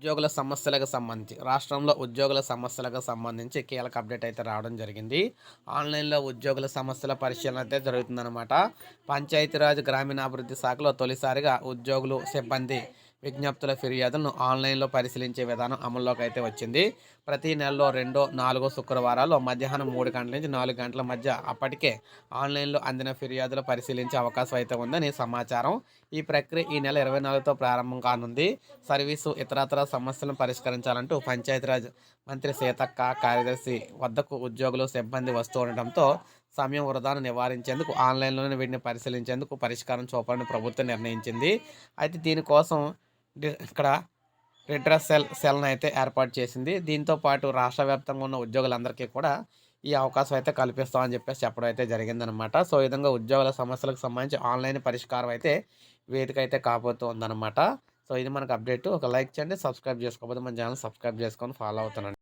ఉద్యోగుల సమస్యలకు సంబంధించి రాష్ట్రంలో ఉద్యోగుల సమస్యలకు సంబంధించి కీలక అప్డేట్ అయితే రావడం జరిగింది. ఆన్లైన్లో ఉద్యోగుల సమస్యల పరిశీలన అయితే జరుగుతుందన్నమాట. పంచాయతీరాజ్ గ్రామీణాభివృద్ధి శాఖలో తొలిసారిగా ఉద్యోగులు సిబ్బంది విజ్ఞప్తుల ఫిర్యాదులను ఆన్లైన్లో పరిశీలించే విధానం అమల్లోకి అయితే వచ్చింది. ప్రతి నెలలో రెండో నాలుగో శుక్రవారాల్లో మధ్యాహ్నం మూడు గంటల నుంచి నాలుగు గంటల మధ్య అప్పటికే ఆన్లైన్లో అందిన ఫిర్యాదులు పరిశీలించే అవకాశం అయితే ఉందని సమాచారం. ఈ ప్రక్రియ ఈ నెల ఇరవై నాలుగుతో ప్రారంభం కానుంది. సర్వీసు ఇతరతర సమస్యలను పరిష్కరించాలంటూ పంచాయతీరాజ్ మంత్రి సీతక్క కార్యదర్శి వద్దకు ఉద్యోగులు సిబ్బంది వస్తూ ఉండటంతో సమయం వృధాను నివారించేందుకు ఆన్లైన్లోనే వీటిని పరిశీలించేందుకు పరిష్కారం చూపాలని ప్రభుత్వం నిర్ణయించింది. అయితే దీనికోసం ఇక్కడ రిడ్రస్ సెల్ సెల్ను అయితే ఏర్పాటు చేసింది. దీంతో పాటు రాష్ట్ర వ్యాప్తంగా ఉన్న ఉద్యోగులందరికీ కూడా ఈ అవకాశం అయితే కల్పిస్తామని చెప్పేసి చెప్పడం అయితే జరిగిందనమాట. సో ఈ విధంగా ఉద్యోగుల సమస్యలకు సంబంధించి ఆన్లైన్ పరిష్కారం అయితే వేదిక అయితే కాబోతూ సో ఇది మనకు అప్డేట్. ఒక లైక్ చేయండి సబ్స్క్రైబ్ చేసుకోకపోతే మన ఛానల్ సబ్స్క్రైబ్ చేసుకొని ఫాలో అవుతానండి